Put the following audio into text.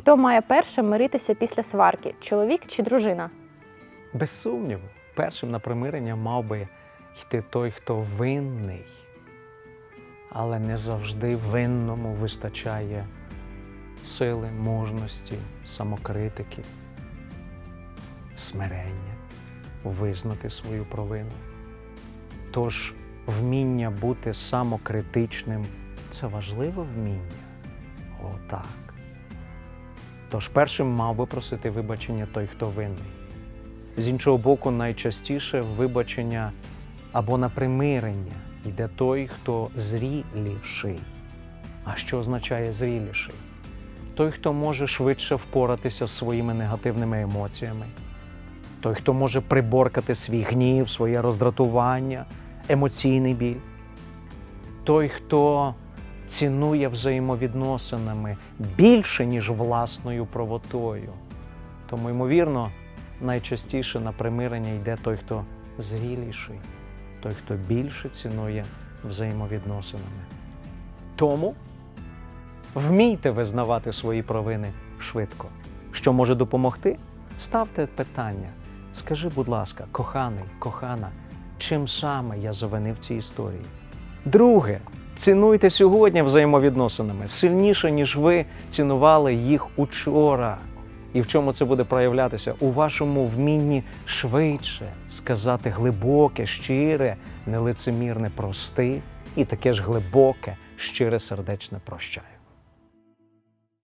Хто має першим миритися після сварки чоловік чи дружина? Без сумніву, першим на примирення мав би йти той, хто винний. Але не завжди винному вистачає сили, мужності, самокритики, смирення, визнати свою провину. Тож вміння бути самокритичним це важливе вміння. Отак. Тож першим мав би просити вибачення той, хто винний. З іншого боку, найчастіше вибачення або на примирення йде той, хто зріліший. А що означає зріліший? Той, хто може швидше впоратися з своїми негативними емоціями, той, хто може приборкати свій гнів, своє роздратування, емоційний біль, той, хто цінує взаємовідносинами більше, ніж власною правотою. Тому, ймовірно, найчастіше на примирення йде той, хто зріліший, той, хто більше цінує взаємовідносинами. Тому вмійте визнавати свої провини швидко. Що може допомогти? Ставте питання. Скажи, будь ласка, коханий, кохана, чим саме я завинив цій історії? Друге, цінуйте сьогодні взаємовідносинами сильніше, ніж ви цінували їх учора. І в чому це буде проявлятися? У вашому вмінні швидше сказати глибоке, щире, нелицемірне прости і таке ж глибоке, щире сердечне прощаю.